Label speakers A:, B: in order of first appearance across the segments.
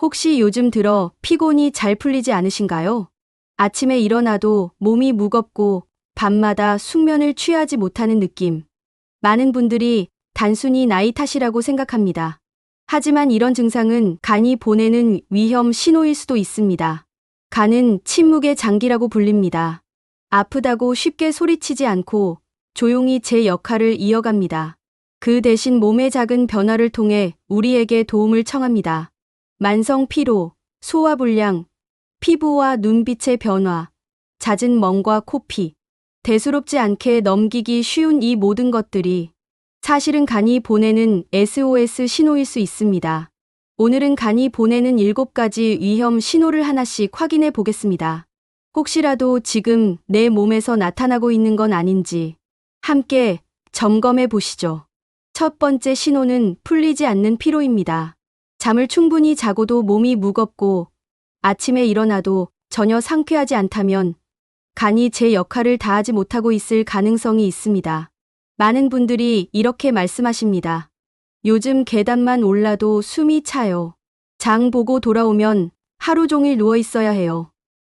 A: 혹시 요즘 들어 피곤이 잘 풀리지 않으신가요? 아침에 일어나도 몸이 무겁고 밤마다 숙면을 취하지 못하는 느낌. 많은 분들이 단순히 나이 탓이라고 생각합니다. 하지만 이런 증상은 간이 보내는 위험 신호일 수도 있습니다. 간은 침묵의 장기라고 불립니다. 아프다고 쉽게 소리치지 않고 조용히 제 역할을 이어갑니다. 그 대신 몸의 작은 변화를 통해 우리에게 도움을 청합니다. 만성 피로, 소화 불량, 피부와 눈빛의 변화, 잦은 멍과 코피, 대수롭지 않게 넘기기 쉬운 이 모든 것들이 사실은 간이 보내는 SOS 신호일 수 있습니다. 오늘은 간이 보내는 7가지 위험 신호를 하나씩 확인해 보겠습니다. 혹시라도 지금 내 몸에서 나타나고 있는 건 아닌지 함께 점검해 보시죠. 첫 번째 신호는 풀리지 않는 피로입니다. 잠을 충분히 자고도 몸이 무겁고 아침에 일어나도 전혀 상쾌하지 않다면 간이 제 역할을 다하지 못하고 있을 가능성이 있습니다. 많은 분들이 이렇게 말씀하십니다. 요즘 계단만 올라도 숨이 차요. 장 보고 돌아오면 하루 종일 누워 있어야 해요.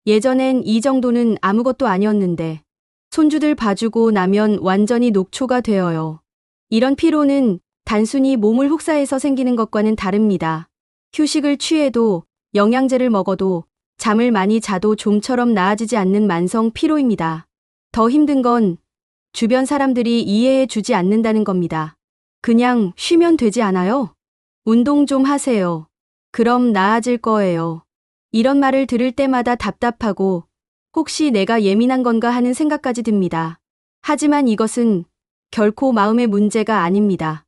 A: 예전엔 이 정도는 아무것도 아니었는데 손주들 봐주고 나면 완전히 녹초가 되어요. 이런 피로는 단순히 몸을 혹사해서 생기는 것과는 다릅니다. 휴식을 취해도 영양제를 먹어도 잠을 많이 자도 좀처럼 나아지지 않는 만성 피로입니다. 더 힘든 건 주변 사람들이 이해해 주지 않는다는 겁니다. 그냥 쉬면 되지 않아요? 운동 좀 하세요. 그럼 나아질 거예요. 이런 말을 들을 때마다 답답하고 혹시 내가 예민한 건가 하는 생각까지 듭니다. 하지만 이것은 결코 마음의 문제가 아닙니다.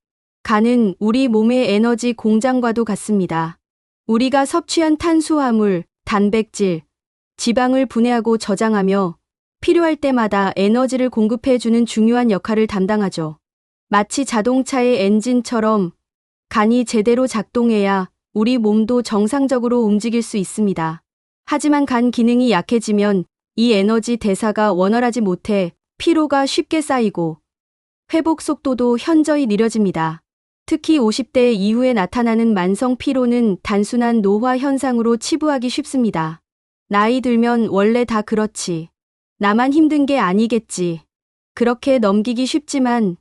A: 간은 우리 몸의 에너지 공장과도 같습니다. 우리가 섭취한 탄수화물, 단백질, 지방을 분해하고 저장하며 필요할 때마다 에너지를 공급해주는 중요한 역할을 담당하죠. 마치 자동차의 엔진처럼 간이 제대로 작동해야 우리 몸도 정상적으로 움직일 수 있습니다. 하지만 간 기능이 약해지면 이 에너지 대사가 원활하지 못해 피로가 쉽게 쌓이고 회복 속도도 현저히 느려집니다. 특히 50대 이후에 나타나는 만성 피로는 단순한 노화 현상으로 치부하기 쉽습니다. 나이 들면 원래 다 그렇지. 나만 힘든 게 아니겠지. 그렇게 넘기기 쉽지만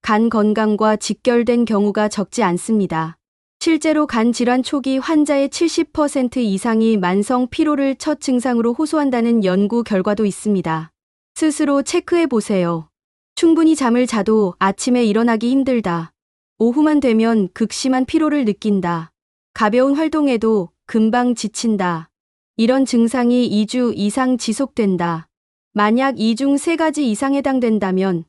A: 간 건강과 직결된 경우가 적지 않습니다. 실제로 간 질환 초기 환자의 70% 이상이 만성 피로를 첫 증상으로 호소한다는 연구 결과도 있습니다. 스스로 체크해 보세요. 충분히 잠을 자도 아침에 일어나기 힘들다. 오후만 되면 극심한 피로를 느낀다. 가벼운 활동에도 금방 지친다. 이런 증상이 2주 이상 지속된다. 만약 이 중 세 가지 이상 해당된다면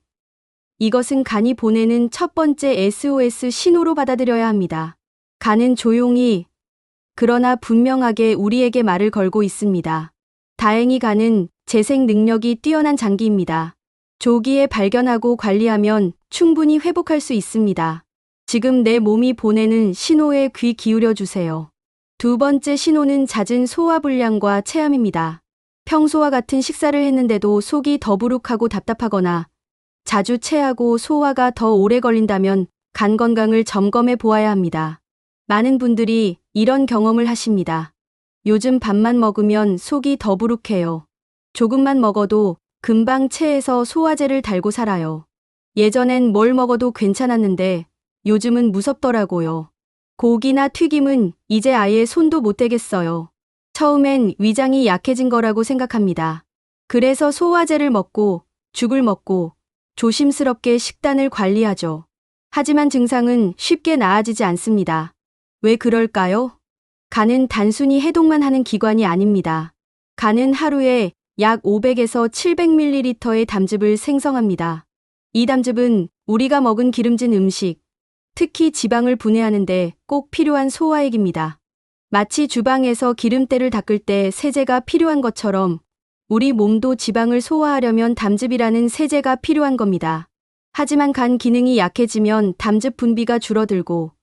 A: 이것은 간이 보내는 첫 번째 SOS 신호로 받아들여야 합니다. 간은 조용히 그러나 분명하게 우리에게 말을 걸고 있습니다. 다행히 간은 재생 능력이 뛰어난 장기입니다. 조기에 발견하고 관리하면 충분히 회복할 수 있습니다. 지금 내 몸이 보내는 신호에 귀 기울여 주세요. 두 번째 신호는 잦은 소화불량과 체함입니다. 평소와 같은 식사를 했는데도 속이 더부룩하고 답답하거나 자주 체하고 소화가 더 오래 걸린다면 간 건강을 점검해 보아야 합니다. 많은 분들이 이런 경험을 하십니다. 요즘 밥만 먹으면 속이 더부룩해요. 조금만 먹어도 금방 체해서 소화제를 달고 살아요. 예전엔 뭘 먹어도 괜찮았는데 요즘은 무섭더라고요. 고기나 튀김은 이제 아예 손도 못 대겠어요. 처음엔 위장이 약해진 거라고 생각합니다. 그래서 소화제를 먹고 죽을 먹고 조심스럽게 식단을 관리하죠. 하지만 증상은 쉽게 나아지지 않습니다. 왜 그럴까요? 간은 단순히 해독만 하는 기관이 아닙니다. 간은 하루에 약 500에서 700ml의 담즙을 생성합니다. 이 담즙은 우리가 먹은 기름진 음식, 특히 지방을 분해하는데 꼭 필요한 소화액입니다. 마치 주방에서 기름때를 닦을 때 세제가 필요한 것처럼 우리 몸도 지방을 소화하려면 담즙이라는 세제가 필요한 겁니다. 하지만 간 기능이 약해지면 담즙 분비가 줄어들고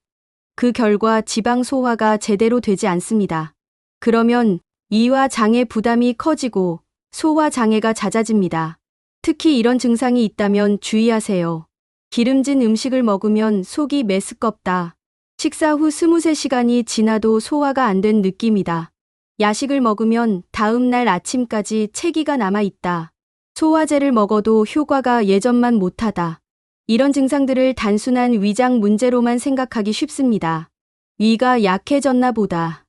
A: 그 결과 지방 소화가 제대로 되지 않습니다. 그러면 위와 장의 부담이 커지고 소화 장애가 잦아집니다. 특히 이런 증상이 있다면 주의하세요. 기름진 음식을 먹으면 속이 메스껍다. 식사 후 23시간이 지나도 소화가 안 된 느낌이다. 야식을 먹으면 다음 날 아침까지 체기가 남아 있다. 소화제를 먹어도 효과가 예전만 못하다. 이런 증상들을 단순한 위장 문제로만 생각하기 쉽습니다. 위가 약해졌나 보다.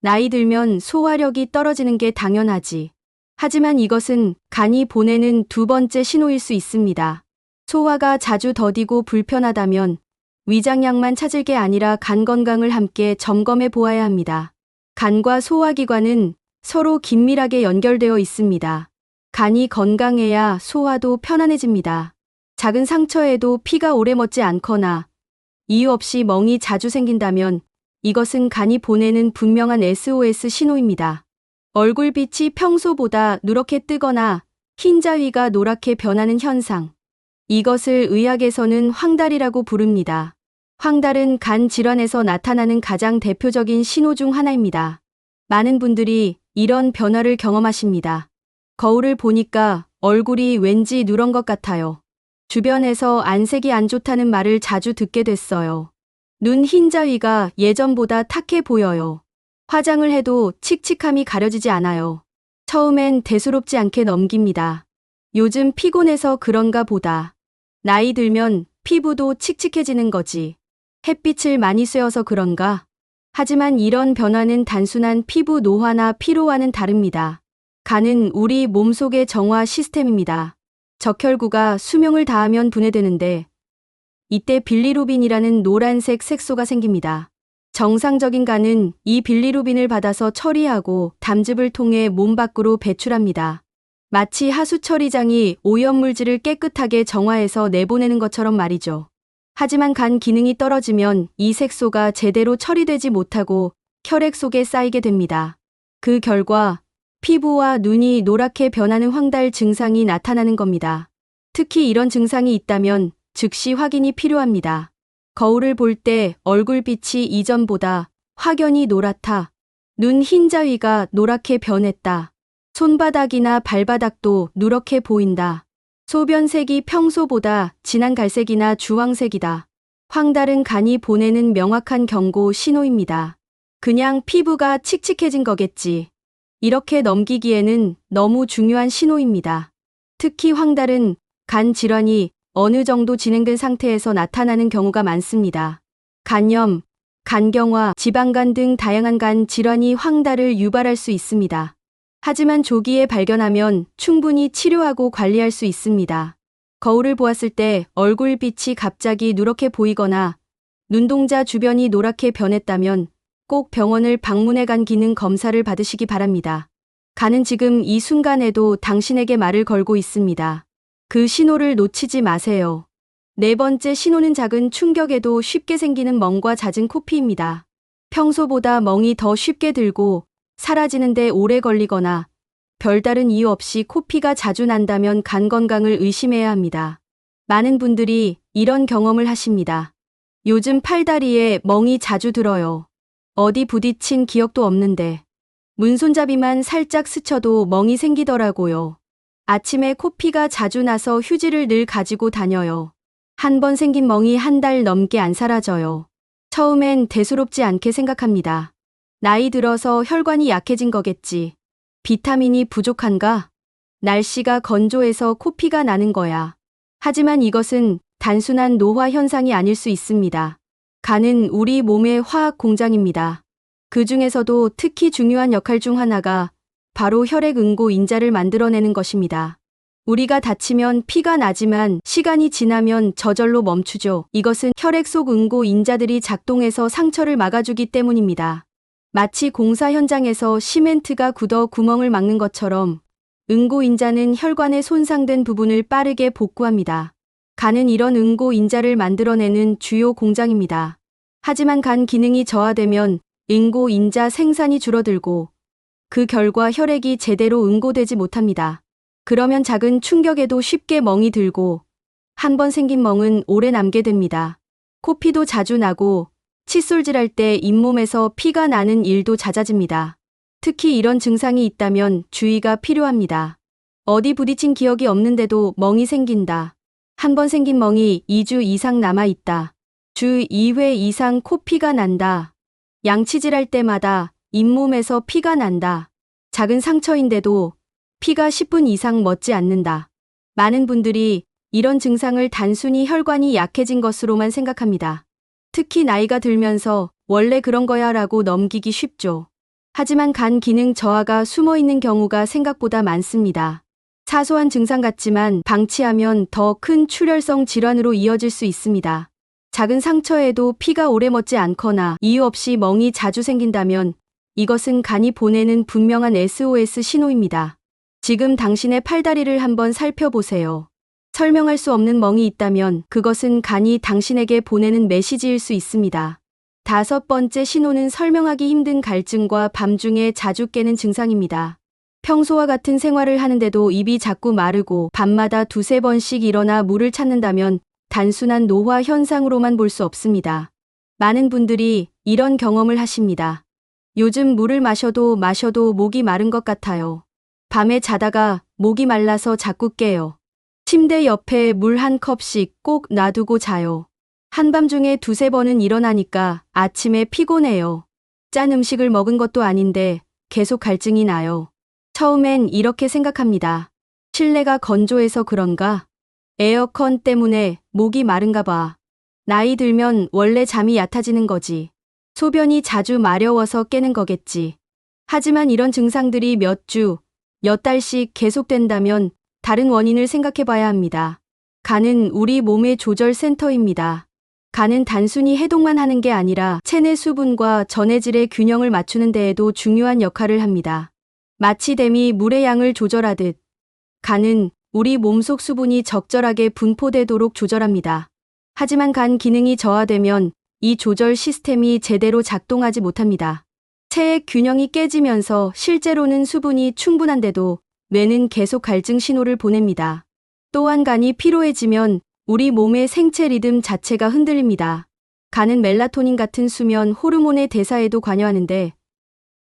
A: 나이 들면 소화력이 떨어지는 게 당연하지. 하지만 이것은 간이 보내는 두 번째 신호일 수 있습니다. 소화가 자주 더디고 불편하다면 위장약만 찾을 게 아니라 간 건강을 함께 점검해 보아야 합니다. 간과 소화기관은 서로 긴밀하게 연결되어 있습니다. 간이 건강해야 소화도 편안해집니다. 작은 상처에도 피가 오래 멎지 않거나 이유 없이 멍이 자주 생긴다면 이것은 간이 보내는 분명한 SOS 신호입니다. 얼굴빛이 평소보다 누렇게 뜨거나 흰 자위가 노랗게 변하는 현상. 이것을 의학에서는 황달이라고 부릅니다. 황달은 간 질환에서 나타나는 가장 대표적인 신호 중 하나입니다. 많은 분들이 이런 변화를 경험하십니다. 거울을 보니까 얼굴이 왠지 누런 것 같아요. 주변에서 안색이 안 좋다는 말을 자주 듣게 됐어요. 눈 흰자위가 예전보다 탁해 보여요. 화장을 해도 칙칙함이 가려지지 않아요. 처음엔 대수롭지 않게 넘깁니다. 요즘 피곤해서 그런가 보다. 나이 들면 피부도 칙칙해지는 거지. 햇빛을 많이 쐬어서 그런가? 하지만 이런 변화는 단순한 피부 노화나 피로와는 다릅니다. 간은 우리 몸속의 정화 시스템입니다. 적혈구가 수명을 다하면 분해되는데 이때 빌리루빈이라는 노란색 색소가 생깁니다. 정상적인 간은 이 빌리루빈을 받아서 처리하고 담즙을 통해 몸 밖으로 배출합니다. 마치 하수 처리장이 오염물질을 깨끗하게 정화해서 내보내는 것처럼 말이죠. 하지만 간 기능이 떨어지면 이 색소가 제대로 처리되지 못하고 혈액 속에 쌓이게 됩니다. 그 결과 피부와 눈이 노랗게 변하는 황달 증상이 나타나는 겁니다. 특히 이런 증상이 있다면 즉시 확인이 필요합니다. 거울을 볼 때 얼굴빛이 이전보다 확연히 노랗다. 눈 흰자위가 노랗게 변했다. 손바닥이나 발바닥도 누렇게 보인다. 소변색이 평소보다 진한 갈색이나 주황색이다. 황달은 간이 보내는 명확한 경고 신호입니다. 그냥 피부가 칙칙해진 거겠지. 이렇게 넘기기에는 너무 중요한 신호입니다. 특히 황달은 간 질환이 어느 정도 진행된 상태에서 나타나는 경우가 많습니다. 간염, 간경화, 지방간 등 다양한 간 질환이 황달을 유발할 수 있습니다. 하지만 조기에 발견하면 충분히 치료하고 관리할 수 있습니다. 거울을 보았을 때 얼굴 빛이 갑자기 누렇게 보이거나 눈동자 주변이 노랗게 변했다면 꼭 병원을 방문해 간 기능 검사를 받으시기 바랍니다. 간은 지금 이 순간에도 당신에게 말을 걸고 있습니다. 그 신호를 놓치지 마세요. 네 번째 신호는 작은 충격에도 쉽게 생기는 멍과 잦은 코피입니다. 평소보다 멍이 더 쉽게 들고 사라지는데 오래 걸리거나 별다른 이유 없이 코피가 자주 난다면 간 건강을 의심해야 합니다. 많은 분들이 이런 경험을 하십니다. 요즘 팔다리에 멍이 자주 들어요. 어디 부딪힌 기억도 없는데 문손잡이만 살짝 스쳐도 멍이 생기더라고요. 아침에 코피가 자주 나서 휴지를 늘 가지고 다녀요. 한 번 생긴 멍이 한 달 넘게 안 사라져요. 처음엔 대수롭지 않게 생각합니다. 나이 들어서 혈관이 약해진 거겠지. 비타민이 부족한가? 날씨가 건조해서 코피가 나는 거야. 하지만 이것은 단순한 노화 현상이 아닐 수 있습니다. 간은 우리 몸의 화학 공장입니다. 그 중에서도 특히 중요한 역할 중 하나가 바로 혈액 응고 인자를 만들어내는 것입니다. 우리가 다치면 피가 나지만 시간이 지나면 저절로 멈추죠. 이것은 혈액 속 응고 인자들이 작동해서 상처를 막아주기 때문입니다. 마치 공사 현장에서 시멘트가 굳어 구멍을 막는 것처럼 응고인자는 혈관의 손상된 부분을 빠르게 복구합니다. 간은 이런 응고인자를 만들어내는 주요 공장입니다. 하지만 간 기능이 저하되면 응고인자 생산이 줄어들고 그 결과 혈액이 제대로 응고되지 못합니다. 그러면 작은 충격에도 쉽게 멍이 들고 한 번 생긴 멍은 오래 남게 됩니다. 코피도 자주 나고 칫솔질할 때 잇몸에서 피가 나는 일도 잦아집니다. 특히 이런 증상이 있다면 주의가 필요합니다. 어디 부딪힌 기억이 없는데도 멍이 생긴다. 한 번 생긴 멍이 2주 이상 남아 있다. 주 2회 이상 코피가 난다. 양치질할 때마다 잇몸에서 피가 난다. 작은 상처인데도 피가 10분 이상 멎지 않는다. 많은 분들이 이런 증상을 단순히 혈관이 약해진 것으로만 생각합니다. 특히 나이가 들면서 원래 그런 거야 라고 넘기기 쉽죠. 하지만 간 기능 저하가 숨어 있는 경우가 생각보다 많습니다. 사소한 증상 같지만 방치하면 더 큰 출혈성 질환으로 이어질 수 있습니다. 작은 상처에도 피가 오래 멎지 않거나 이유 없이 멍이 자주 생긴다면 이것은 간이 보내는 분명한 SOS 신호입니다. 지금 당신의 팔다리를 한번 살펴보세요. 설명할 수 없는 멍이 있다면 그것은 간이 당신에게 보내는 메시지일 수 있습니다. 다섯 번째 신호는 설명하기 힘든 갈증과 밤중에 자주 깨는 증상입니다. 평소와 같은 생활을 하는데도 입이 자꾸 마르고 밤마다 두세 번씩 일어나 물을 찾는다면 단순한 노화 현상으로만 볼 수 없습니다. 많은 분들이 이런 경험을 하십니다. 요즘 물을 마셔도 마셔도 목이 마른 것 같아요. 밤에 자다가 목이 말라서 자꾸 깨요. 침대 옆에 물 한 컵씩 꼭 놔두고 자요. 한밤중에 두세 번은 일어나니까 아침에 피곤해요. 짠 음식을 먹은 것도 아닌데 계속 갈증이 나요. 처음엔 이렇게 생각합니다. 실내가 건조해서 그런가? 에어컨 때문에 목이 마른가 봐. 나이 들면 원래 잠이 얕아지는 거지. 소변이 자주 마려워서 깨는 거겠지. 하지만 이런 증상들이 몇 주, 몇 달씩 계속된다면 다른 원인을 생각해 봐야 합니다. 간은 우리 몸의 조절 센터입니다. 간은 단순히 해독만 하는 게 아니라 체내 수분과 전해질의 균형을 맞추는 데에도 중요한 역할을 합니다. 마치 댐이 물의 양을 조절하듯 간은 우리 몸속 수분이 적절하게 분포되도록 조절합니다. 하지만 간 기능이 저하되면 이 조절 시스템이 제대로 작동하지 못합니다. 체의 균형이 깨지면서 실제로는 수분이 충분한데도 뇌는 계속 갈증 신호를 보냅니다. 또한 간이 피로해지면 우리 몸의 생체 리듬 자체가 흔들립니다. 간은 멜라토닌 같은 수면 호르몬의 대사에도 관여하는데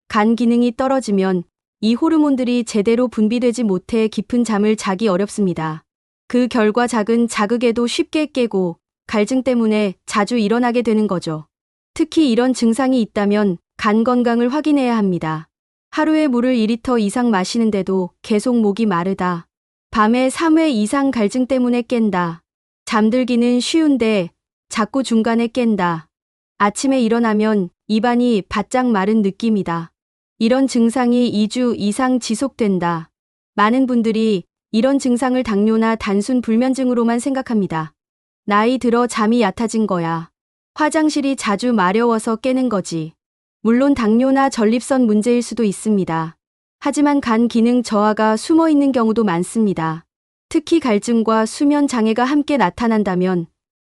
A: 간 기능이 떨어지면 이 호르몬들이 제대로 분비되지 못해 깊은 잠을 자기 어렵습니다. 그 결과 작은 자극에도 쉽게 깨고 갈증 때문에 자주 일어나게 되는 거죠. 특히 이런 증상이 있다면 간 건강을 확인해야 합니다. 하루에 물을 2리터 이상 마시는데도 계속 목이 마르다. 밤에 3회 이상 갈증 때문에 깬다. 잠들기는 쉬운데 자꾸 중간에 깬다. 아침에 일어나면 입안이 바짝 마른 느낌이다. 이런 증상이 2주 이상 지속된다. 많은 분들이 이런 증상을 당뇨나 단순 불면증으로만 생각합니다. 나이 들어 잠이 얕아진 거야. 화장실이 자주 마려워서 깨는 거지. 물론 당뇨나 전립선 문제일 수도 있습니다. 하지만 간 기능 저하가 숨어 있는 경우도 많습니다. 특히 갈증과 수면 장애가 함께 나타난다면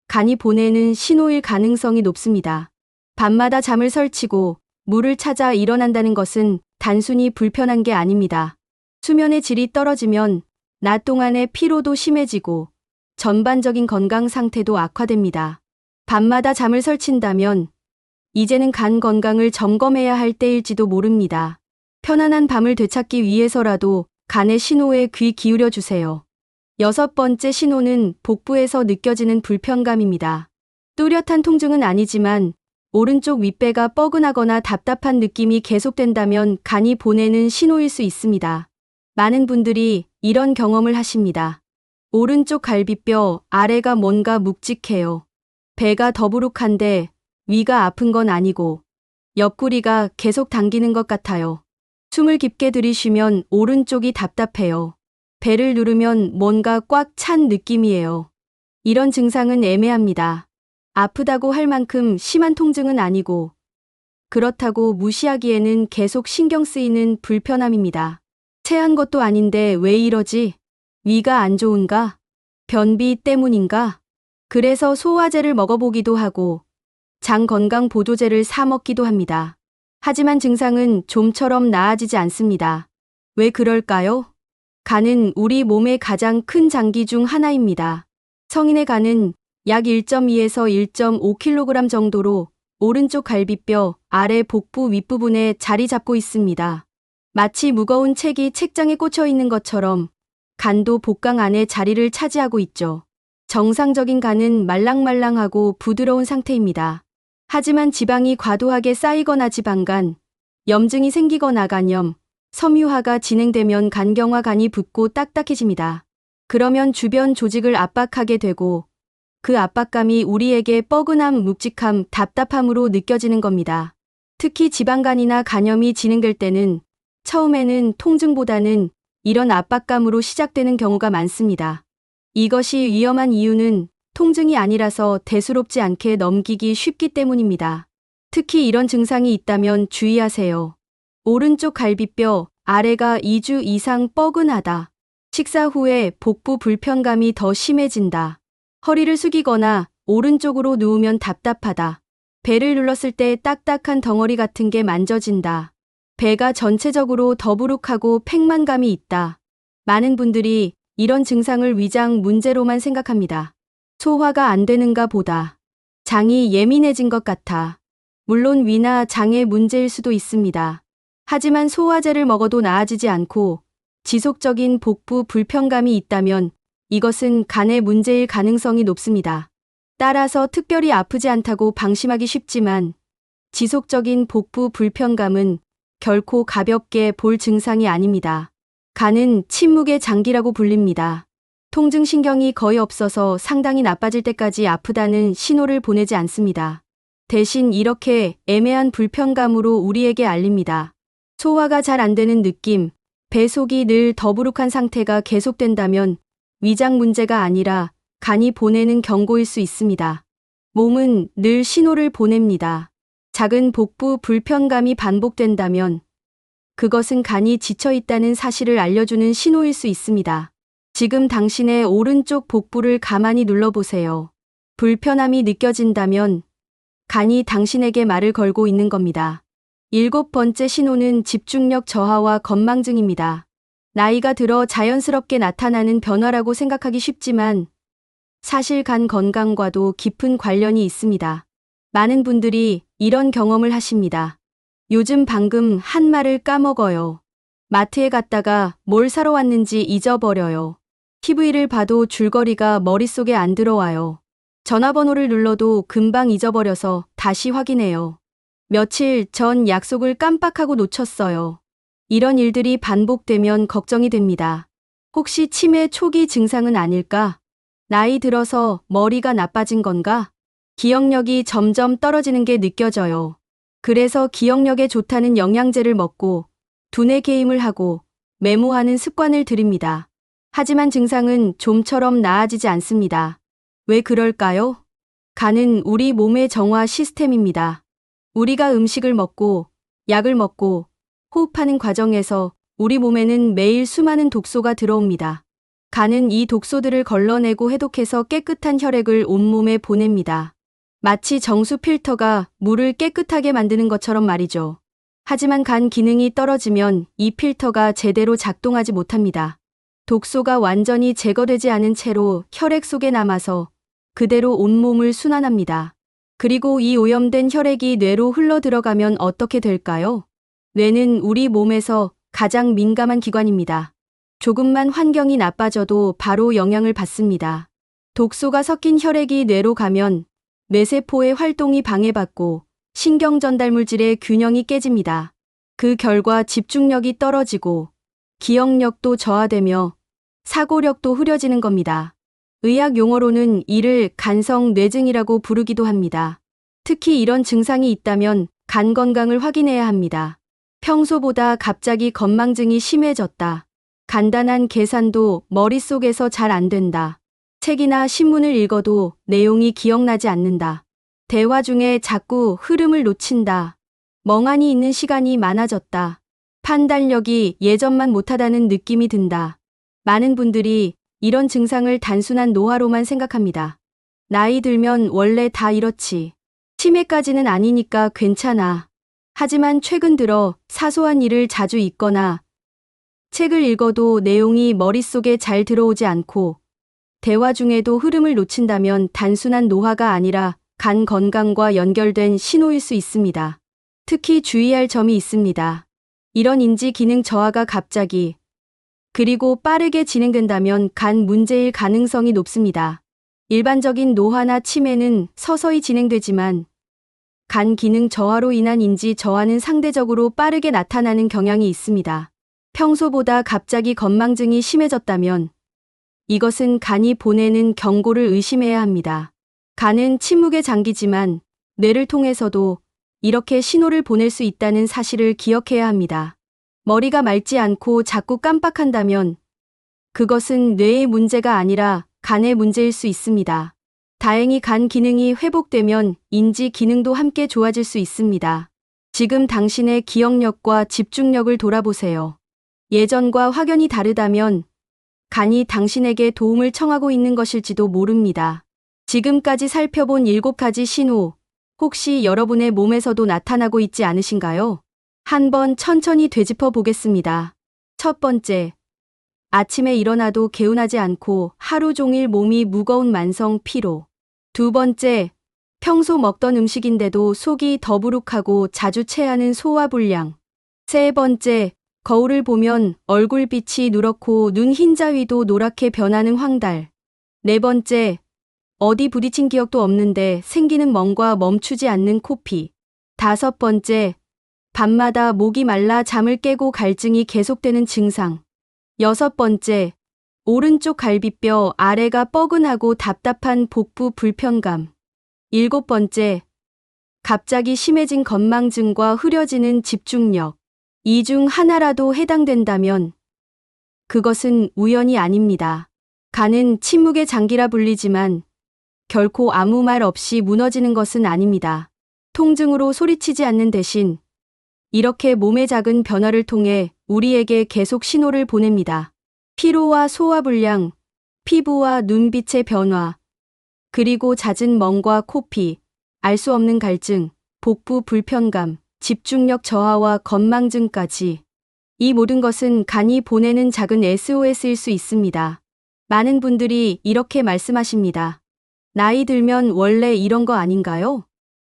A: 간이 보내는 신호일 가능성이 높습니다. 밤마다 잠을 설치고 물을 찾아 일어난다는 것은 단순히 불편한 게 아닙니다. 수면의 질이 떨어지면 낮 동안의 피로도 심해지고 전반적인 건강 상태도 악화됩니다. 밤마다 잠을 설친다면 이제는 간 건강을 점검해야 할 때일지도 모릅니다. 편안한 밤을 되찾기 위해서라도 간의 신호에 귀 기울여 주세요. 여섯 번째 신호는 복부에서 느껴지는 불편감입니다. 뚜렷한 통증은 아니지만 오른쪽 윗배가 뻐근하거나 답답한 느낌이 계속된다면 간이 보내는 신호일 수 있습니다. 많은 분들이 이런 경험을 하십니다. 오른쪽 갈비뼈 아래가 뭔가 묵직해요. 배가 더부룩한데 위가 아픈 건 아니고 옆구리가 계속 당기는 것 같아요. 숨을 깊게 들이쉬면 오른쪽이 답답해요. 배를 누르면 뭔가 꽉 찬 느낌이에요. 이런 증상은 애매합니다. 아프다고 할 만큼 심한 통증은 아니고 그렇다고 무시하기에는 계속 신경 쓰이는 불편함입니다. 체한 것도 아닌데 왜 이러지? 위가 안 좋은가? 변비 때문인가? 그래서 소화제를 먹어보기도 하고 장 건강 보조제를 사 먹기도 합니다. 하지만 증상은 좀처럼 나아지지 않습니다. 왜 그럴까요? 간은 우리 몸의 가장 큰 장기 중 하나입니다. 성인의 간은 약 1.2에서 1.5kg 정도로 오른쪽 갈비뼈 아래 복부 윗부분에 자리 잡고 있습니다. 마치 무거운 책이 책장에 꽂혀 있는 것처럼 간도 복강 안에 자리를 차지하고 있죠. 정상적인 간은 말랑말랑하고 부드러운 상태입니다. 하지만 지방이 과도하게 쌓이거나 지방간, 염증이 생기거나 간염, 섬유화가 진행되면 간경화 간이 붓고 딱딱해집니다. 그러면 주변 조직을 압박하게 되고 그 압박감이 우리에게 뻐근함, 묵직함, 답답함으로 느껴지는 겁니다. 특히 지방간이나 간염이 진행될 때는 처음에는 통증보다는 이런 압박감으로 시작되는 경우가 많습니다. 이것이 위험한 이유는 통증이 아니라서 대수롭지 않게 넘기기 쉽기 때문입니다. 특히 이런 증상이 있다면 주의하세요. 오른쪽 갈비뼈 아래가 2주 이상 뻐근하다. 식사 후에 복부 불편감이 더 심해진다. 허리를 숙이거나 오른쪽으로 누우면 답답하다. 배를 눌렀을 때 딱딱한 덩어리 같은 게 만져진다. 배가 전체적으로 더부룩하고 팽만감이 있다. 많은 분들이 이런 증상을 위장 문제로만 생각합니다. 소화가 안 되는가 보다. 장이 예민해진 것 같아. 물론 위나 장의 문제일 수도 있습니다. 하지만 소화제를 먹어도 나아지지 않고 지속적인 복부 불편감이 있다면 이것은 간의 문제일 가능성이 높습니다. 따라서 특별히 아프지 않다고 방심하기 쉽지만 지속적인 복부 불편감은 결코 가볍게 볼 증상이 아닙니다. 간은 침묵의 장기라고 불립니다. 통증신경이 거의 없어서 상당히 나빠질 때까지 아프다는 신호를 보내지 않습니다. 대신 이렇게 애매한 불편감으로 우리에게 알립니다. 소화가 잘 안 되는 느낌, 배 속이 늘 더부룩한 상태가 계속된다면 위장 문제가 아니라 간이 보내는 경고일 수 있습니다. 몸은 늘 신호를 보냅니다. 작은 복부 불편감이 반복된다면 그것은 간이 지쳐 있다는 사실을 알려주는 신호일 수 있습니다. 지금 당신의 오른쪽 복부를 가만히 눌러보세요. 불편함이 느껴진다면 간이 당신에게 말을 걸고 있는 겁니다. 일곱 번째 신호는 집중력 저하와 건망증입니다. 나이가 들어 자연스럽게 나타나는 변화라고 생각하기 쉽지만 사실 간 건강과도 깊은 관련이 있습니다. 많은 분들이 이런 경험을 하십니다. 요즘 방금 한 말을 까먹어요. 마트에 갔다가 뭘 사러 왔는지 잊어버려요. TV를 봐도 줄거리가 머릿속에 안 들어와요. 전화번호를 눌러도 금방 잊어버려서 다시 확인해요. 며칠 전 약속을 깜빡하고 놓쳤어요. 이런 일들이 반복되면 걱정이 됩니다. 혹시 치매 초기 증상은 아닐까? 나이 들어서 머리가 나빠진 건가? 기억력이 점점 떨어지는 게 느껴져요. 그래서 기억력에 좋다는 영양제를 먹고 두뇌 게임을 하고 메모하는 습관을 들입니다. 하지만 증상은 좀처럼 나아지지 않습니다. 왜 그럴까요? 간은 우리 몸의 정화 시스템입니다. 우리가 음식을 먹고 약을 먹고 호흡하는 과정에서 우리 몸에는 매일 수많은 독소가 들어옵니다. 간은 이 독소들을 걸러내고 해독해서 깨끗한 혈액을 온몸에 보냅니다. 마치 정수 필터가 물을 깨끗하게 만드는 것처럼 말이죠. 하지만 간 기능이 떨어지면 이 필터가 제대로 작동하지 못합니다. 독소가 완전히 제거되지 않은 채로 혈액 속에 남아서 그대로 온몸을 순환합니다. 그리고 이 오염된 혈액이 뇌로 흘러 들어가면 어떻게 될까요? 뇌는 우리 몸에서 가장 민감한 기관입니다. 조금만 환경이 나빠져도 바로 영향을 받습니다. 독소가 섞인 혈액이 뇌로 가면 뇌세포의 활동이 방해받고 신경 전달 물질의 균형이 깨집니다. 그 결과 집중력이 떨어지고 기억력도 저하되며 사고력도 흐려지는 겁니다. 의학 용어로는 이를 간성 뇌증이라고 부르기도 합니다. 특히 이런 증상이 있다면 간 건강을 확인해야 합니다. 평소보다 갑자기 건망증이 심해졌다. 간단한 계산도 머릿속에서 잘 안 된다. 책이나 신문을 읽어도 내용이 기억나지 않는다. 대화 중에 자꾸 흐름을 놓친다. 멍하니 있는 시간이 많아졌다. 판단력이 예전만 못하다는 느낌이 든다. 많은 분들이 이런 증상을 단순한 노화로만 생각합니다. 나이 들면 원래 다 이렇지. 치매까지는 아니니까 괜찮아. 하지만 최근 들어 사소한 일을 자주 잊거나 책을 읽어도 내용이 머릿속에 잘 들어오지 않고 대화 중에도 흐름을 놓친다면 단순한 노화가 아니라 간 건강과 연결된 신호일 수 있습니다. 특히 주의할 점이 있습니다. 이런 인지 기능 저하가 갑자기 그리고 빠르게 진행된다면 간 문제일 가능성이 높습니다. 일반적인 노화나 치매는 서서히 진행되지만 간 기능 저하로 인한 인지 저하는 상대적으로 빠르게 나타나는 경향이 있습니다. 평소보다 갑자기 건망증이 심해졌다면 이것은 간이 보내는 경고를 의심해야 합니다. 간은 침묵의 장기지만 뇌를 통해서도 이렇게 신호를 보낼 수 있다는 사실을 기억해야 합니다. 머리가 맑지 않고 자꾸 깜빡한다면 그것은 뇌의 문제가 아니라 간의 문제일 수 있습니다. 다행히 간 기능이 회복되면 인지 기능도 함께 좋아질 수 있습니다. 지금 당신의 기억력과 집중력을 돌아보세요. 예전과 확연히 다르다면 간이 당신에게 도움을 청하고 있는 것일지도 모릅니다. 지금까지 살펴본 7가지 신호, 혹시 여러분의 몸에서도 나타나고 있지 않으신가요? 한번 천천히 되짚어 보겠습니다. 첫 번째, 아침에 일어나도 개운하지 않고 하루 종일 몸이 무거운 만성 피로. 두 번째, 평소 먹던 음식인데도 속이 더부룩하고 자주 체하는 소화불량. 세 번째, 거울을 보면 얼굴빛이 누렇고 눈 흰자위도 노랗게 변하는 황달. 네 번째, 어디 부딪힌 기억도 없는데 생기는 멍과 멈추지 않는 코피. 다섯 번째, 밤마다 목이 말라 잠을 깨고 갈증이 계속되는 증상. 여섯 번째, 오른쪽 갈비뼈 아래가 뻐근하고 답답한 복부 불편감. 일곱 번째, 갑자기 심해진 건망증과 흐려지는 집중력. 이 중 하나라도 해당된다면 그것은 우연이 아닙니다. 간은 침묵의 장기라 불리지만 결코 아무 말 없이 무너지는 것은 아닙니다. 통증으로 소리치지 않는 대신 이렇게 몸의 작은 변화를 통해 우리에게 계속 신호를 보냅니다. 피로와 소화불량, 피부와 눈빛의 변화, 그리고 잦은 멍과 코피, 알 수 없는 갈증, 복부 불편감, 집중력 저하와 건망증까지. 이 모든 것은 간이 보내는 작은 SOS일 수 있습니다. 많은 분들이 이렇게 말씀하십니다. 나이 들면 원래 이런 거 아닌가요?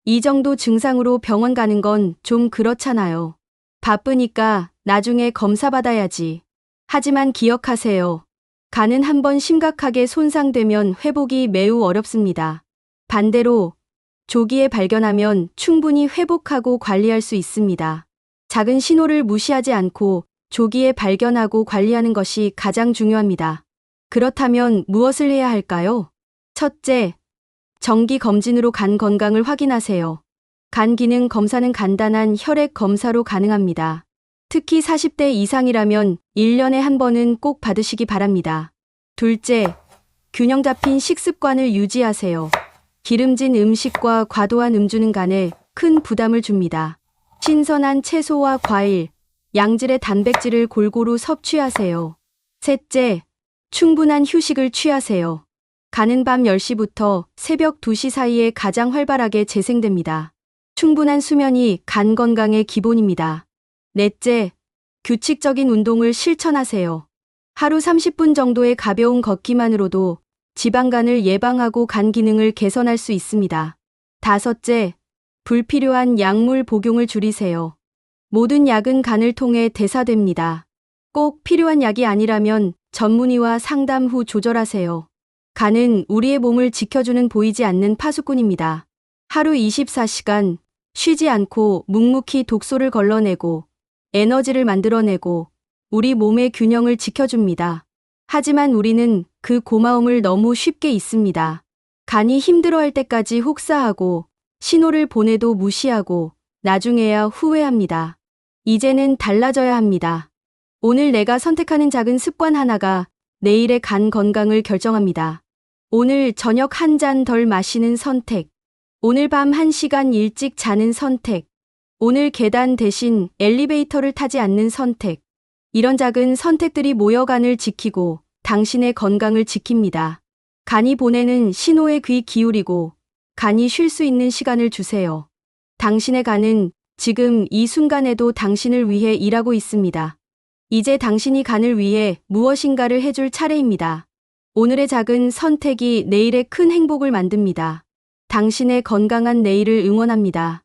A: 이 정도 증상으로 병원 가는 건 좀 그렇잖아요. 바쁘니까 나중에 검사 받아야지. 하지만 기억하세요. 간은 한번 심각하게 손상되면 회복이 매우 어렵습니다. 반대로 조기에 발견하면 충분히 회복하고 관리할 수 있습니다. 작은 신호를 무시하지 않고 조기에 발견하고 관리하는 것이 가장 중요합니다. 그렇다면 무엇을 해야 할까요? 첫째, 정기 검진으로 간 건강을 확인하세요. 간 기능 검사는 간단한 혈액 검사로 가능합니다. 특히 40대 이상이라면 1년에 한 번은 꼭 받으시기 바랍니다. 둘째, 균형 잡힌 식습관을 유지하세요. 기름진 음식과 과도한 음주는 간에 큰 부담을 줍니다. 신선한 채소와 과일, 양질의 단백질을 골고루 섭취하세요. 셋째, 충분한 휴식을 취하세요. 가는 밤 10시부터 새벽 2시 사이에 가장 활발하게 재생됩니다. 충분한 수면이 간 건강의 기본입니다. 넷째, 규칙적인 운동을 실천하세요. 하루 30분 정도의 가벼운 걷기만으로도 지방간을 예방하고 간 기능을 개선할 수 있습니다. 다섯째, 불필요한 약물 복용을 줄이세요. 모든 약은 간을 통해 대사됩니다. 꼭 필요한 약이 아니라면 전문의와 상담 후 조절하세요. 간은 우리의 몸을 지켜주는 보이지 않는 파수꾼입니다. 하루 24시간 쉬지 않고 묵묵히 독소를 걸러내고 에너지를 만들어내고 우리 몸의 균형을 지켜줍니다. 하지만 우리는 그 고마움을 너무 쉽게 잊습니다. 간이 힘들어할 때까지 혹사하고 신호를 보내도 무시하고 나중에야 후회합니다. 이제는 달라져야 합니다. 오늘 내가 선택하는 작은 습관 하나가 내일의 간 건강을 결정합니다. 오늘 저녁 한 잔 덜 마시는 선택. 오늘 밤 1시간 일찍 자는 선택. 오늘 계단 대신 엘리베이터를 타지 않는 선택. 이런 작은 선택들이 모여 간을 지키고 당신의 건강을 지킵니다. 간이 보내는 신호에 귀 기울이고 간이 쉴 수 있는 시간을 주세요. 당신의 간은 지금 이 순간에도 당신을 위해 일하고 있습니다. 이제 당신이 간을 위해 무엇인가를 해줄 차례입니다. 오늘의 작은 선택이 내일의 큰 행복을 만듭니다. 당신의 건강한 내일을 응원합니다.